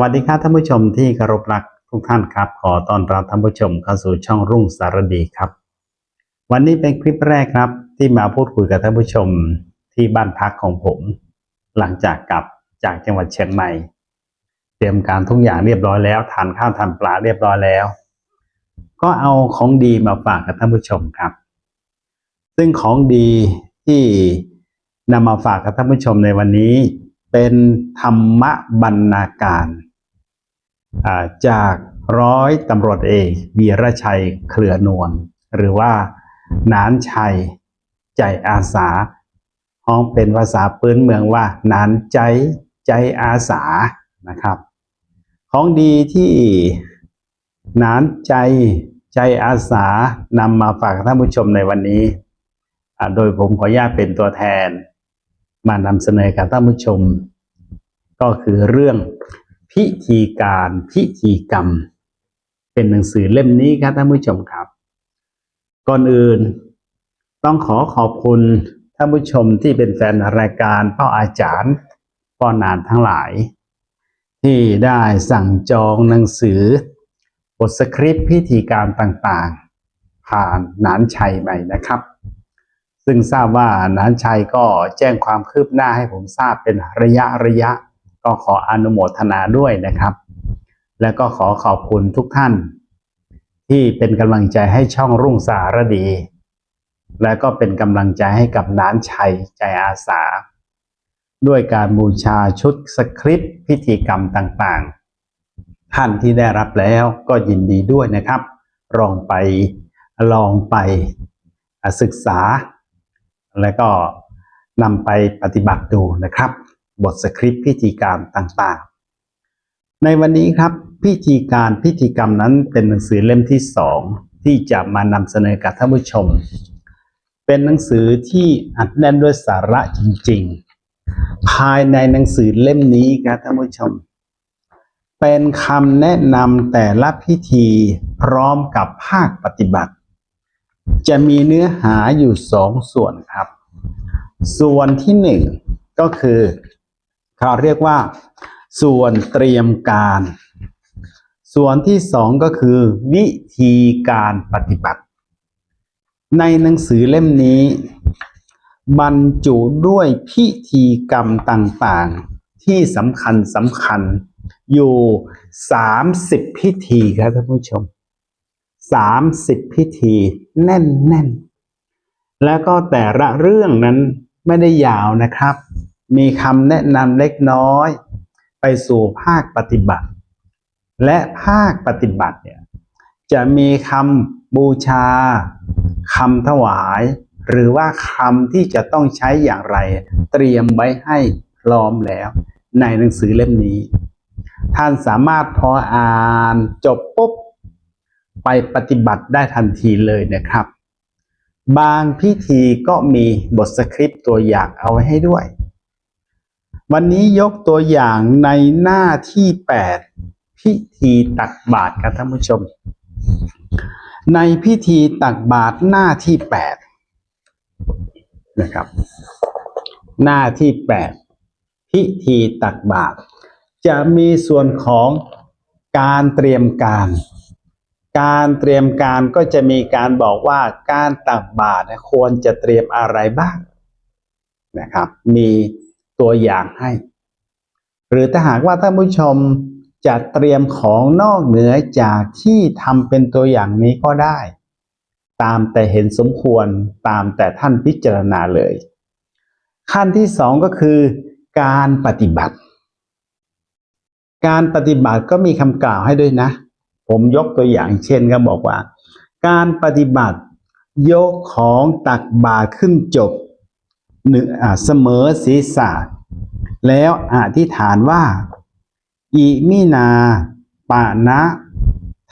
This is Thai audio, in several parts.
วัสดีครับท่านผู้ชมที่เคารพรักทุกท่านครับ ขอต้อนรับท่านผู้ชมเข้าสู่ช่องรุ่งสารดีครับ วันนี้เป็นคลิปแรกครับที่มาพูดคุยกับท่านผู้ชมที่บ้านพักของผม หลังจากกลับจากจังหวัดเชียงใหม่ เตรียมการทุกอย่างเรียบร้อยแล้วทานข้าวทานปลาเรียบร้อยแล้ว ก็เอาของดีมาฝากกับท่านผู้ชมครับ ซึ่งของดีที่นำมาฝากกับท่านผู้ชมในวันนี้ เป็นธรรมบรรณาการ จากร้อยตำรวจเอกวีรชัยเครือนวลหรือว่านานชัยใจอาสาห้องเป็นภาษาพื้นเมืองว่านานใจใจอาสานะครับ ของดีที่นานใจใจอาสานำมาฝากท่านผู้ชมในวันนี้ โดยผมขออนุญาตเป็นตัวแทน มานำเสนอกับท่านผู้ชม ก็คือเรื่อง พิธีการพิธีกรรม เป็นหนังสือเล่มนี้ครับท่านผู้ชมครับ ก่อนอื่นต้องขอขอบคุณท่านผู้ชมที่เป็นแฟนรายการพ่ออาจารย์พ่อนานทั้งหลาย ที่ได้สั่งจองหนังสือบทสคริปต์พิธีการต่างๆ ผ่านหนานชัยไปนะครับ ซึ่งทราบว่าหนานชัยก็แจ้งความคืบหน้าให้ผมทราบเป็นระยะระยะ ก็ขออนุโมทนาด้วยนะครับ และก็ขอขอบคุณทุกท่าน ที่เป็นกำลังใจให้ช่องรุ่งสารดี และก็เป็นกำลังใจให้กับน้านชัยใจอาสา ด้วยการบูชาชุดสคริปต์พิธีกรรมต่างๆ ท่านที่ได้รับแล้วก็ยินดีด้วยนะครับ ลองไปลองไปศึกษา และก็นำไปปฏิบัติดูนะครับ บทสคริปต์พิธีการต่างๆ ในวันนี้ครับพิธีการพิธีกรรมนั้นเป็นหนังสือเล่มที่สองที่จะมานำเสนอกับท่านผู้ชม เป็นหนังสือที่อัดแน่นด้วยสาระจริงๆ ภายในหนังสือเล่มนี้ครับท่านผู้ชม เป็นคำแนะนำแต่ละพิธีพร้อมกับภาคปฏิบัติ จะมีเนื้อหาอยู่สองส่วนครับ ส่วนที่หนึ่งก็คือ เขาเรียกว่า ส่วนเตรียมการ ส่วนที่สองก็คือ วิธีการปฏิบัติ ในหนังสือเล่มนี้ บรรจุด้วยพิธีกรรมต่างๆ ที่สำคัญสำคัญอยู่ 30 พิธีครับท่านผู้ชม 30 พิธีแน่นๆ แล้วก็แต่ละเรื่องนั้นไม่ได้ยาวนะครับ มีคำแนะนำเล็กน้อย ไปสู่ภาคปฏิบัติ และภาคปฏิบัติเนี่ยจะมีคำบูชาคำถวาย หรือว่าคำที่จะต้องใช้อย่างไร เตรียมไว้ให้พร้อมแล้ว ในหนังสือเล่มนี้ ท่านสามารถพออ่านจบปุ๊บ ไปปฏิบัติได้ทันทีเลยนะครับ บางพิธีก็มีบทสคริปต์ตัวอย่างเอาไว้ให้ด้วย วันนี้ยกตัวอย่างในหน้าที่ 8 พิธีตักบาตรครับท่านผู้ชม ในพิธีตักบาตรหน้าที่ 8 นะครับ หน้าที่ 8 พิธีตักบาตรจะมีส่วนของการเตรียมการ การเตรียมการก็จะมีการบอกว่าการตักบาตรควรจะเตรียมอะไรบ้างนะครับ มี ตัวอย่างให้ หรือถ้าหากว่าท่านผู้ชมจะเตรียมของนอกเหนือจากที่ทำเป็นตัวอย่างนี้ก็ได้ ตามแต่เห็นสมควรตามแต่ท่านพิจารณาเลย ขั้นที่สองก็คือ การปฏิบัติ การปฏิบัติก็มีคำกล่าวให้ด้วยนะ ผมยกตัวอย่างเช่นก็บอกว่า การปฏิบัติ ยกของตักบาขึ้นจบ หนึ่งเสมอศีรษะ แล้วอธิษฐานว่า อิมินาปานะ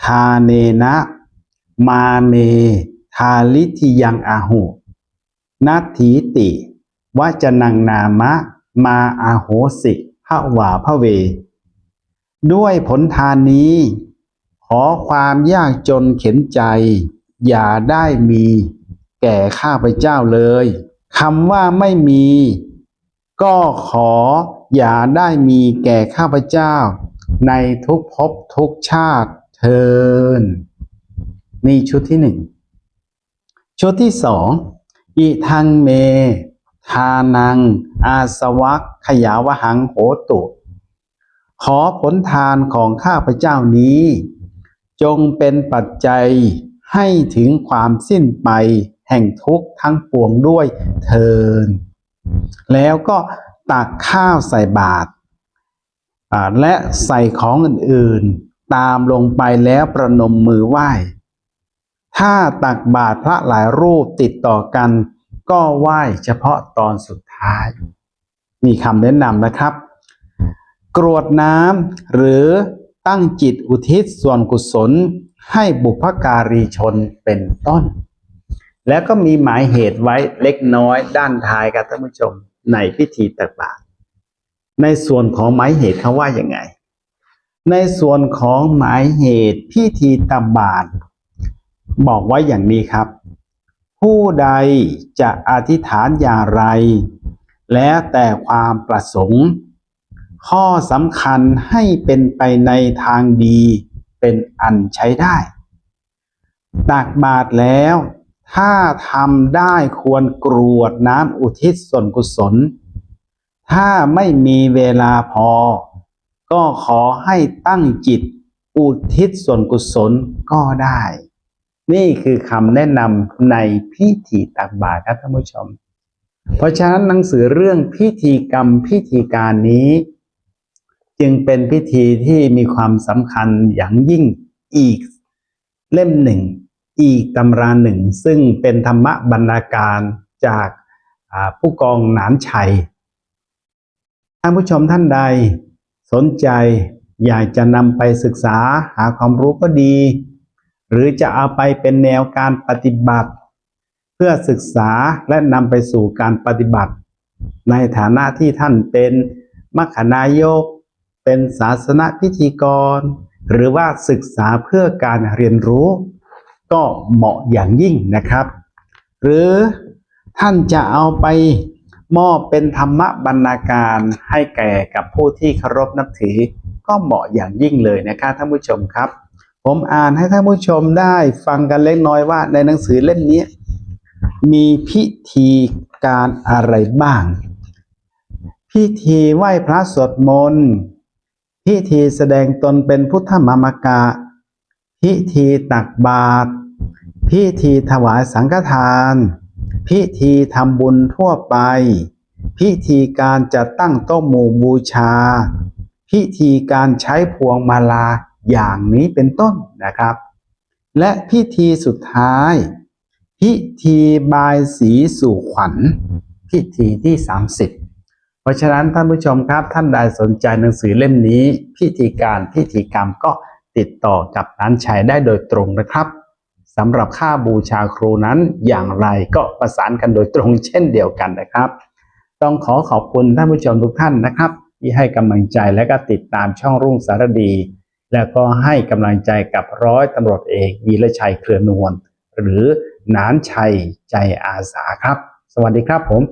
ทาเนนะ มาเม ทาลิทิยังอาหุนัตถีติวจนังนามะ มาอาโหสิภาวาพระเว ด้วยผลทานนี้ ขอความยากจนเข็นใจ อย่าได้มีแก่ข้าพเจ้าเลย คำว่าไม่มี ก็ขออย่าได้มีแก่ข้าพเจ้า ในทุกภพทุกชาติเทินนี่ชุดที่หนึ่งชุดที่สองอิทังเม ทานัง อาสวัคขยาวหังโหตุ ขอผลทานของข้าพเจ้านี้ จงเป็นปัจจัยให้ถึงความสิ้นไป แห่งทุกข์ทั้งปวงด้วยเทิน แล้วก็ตักข้าวใส่บาตรและใส่ของอื่นๆ ตามลงไปแล้วประนมมือไหว้ ถ้าตักบาตรพระหลายรูปติดต่อกัน ก็ไหว้เฉพาะตอนสุดท้าย มีคำแนะนำนะครับ กรวดน้ำหรือตั้งจิตอุทิศส่วนกุศลให้บุพการีชนเป็นต้น แล้วก็มีหมายเหตุไว้เล็กน้อยด้านท้ายครับท่านผู้ชมในพิธีตักบาตรในส่วนของหมายเหตุเขาว่าอย่างไง ในส่วนของหมายเหตุพิธีตักบาตรบอกไว้อย่างนี้ครับ ผู้ใดจะอธิษฐานอย่างไร แล้วแต่ความประสงค์ ข้อสำคัญให้เป็นไปในทางดีเป็นอันใช้ได้ ตักบาตรแล้ว ถ้าทำได้ควรกรวดน้ำอุทิศส่วนกุศล ถ้าไม่มีเวลาพอ ก็ขอให้ตั้งจิตอุทิศส่วนกุศลก็ได้ นี่คือคำแนะนำในพิธีตักบาตรครับท่านผู้ชม เพราะฉะนั้นหนังสือเรื่องพิธีกรรมพิธีการนี้ จึงเป็นพิธีที่มีความสำคัญอย่างยิ่งอีกเล่มหนึ่ง อีกตำราหนึ่ง ซึ่งเป็นธรรมบรรณาการจากผู้กองหนานชัย ท่านผู้ชมท่านใดสนใจอยากจะนำไปศึกษาหาความรู้ก็ดี หรือจะเอาไปเป็นแนวการปฏิบัติ เพื่อศึกษาและนำไปสู่การปฏิบัติ ในฐานะที่ท่านเป็นมัคคณายก เป็นศาสนพิธีกร หรือว่าศึกษาเพื่อการเรียนรู้ ก็เหมาะอย่างยิ่งนะครับ หรือท่านจะเอาไปมอบเป็นธรรมบรรณาการให้แก่กับผู้ที่เคารพนับถือ ก็เหมาะอย่างยิ่งเลยนะครับท่านผู้ชมครับ ผมอ่านให้ท่านผู้ชมได้ฟังกันเล็กน้อยว่าในหนังสือเล่มนี้ มีพิธีการอะไรบ้าง พิธีไหว้พระสวดมนต์พิธีแสดงตนเป็นพุทธมามกะ พิธีตักบาตร พิธีถวายสังฆทาน พิธีทำบุญทั่วไป พิธีการจัดตั้งโต๊ะหมู่บูชา พิธีการใช้พวงมาลาอย่างนี้เป็นต้นนะครับ และพิธีสุดท้าย พิธีบายสีสู่ขวัญ พิธีที่ 30 เพราะฉะนั้นท่านผู้ชมครับท่านใดสนใจหนังสือเล่มนี้ พิธีการพิธีกรรมก็ ติดต่อกับร้านชัยได้โดยตรงนะครับสำหรับค่าบูชาครูนั้นอย่างไรก็ประสานกันโดยตรงเช่นเดียวกันนะครับ ต้องขอขอบคุณท่านผู้ชมทุกท่านนะครับ ที่ให้กำลังใจและก็ติดตามช่องรุ่งสารดี แล้วก็ให้กำลังใจกับร้อยตำรวจเอกวีระชัยเครือนวลหรือหนานชัยใจอาสาครับ สวัสดีครับผม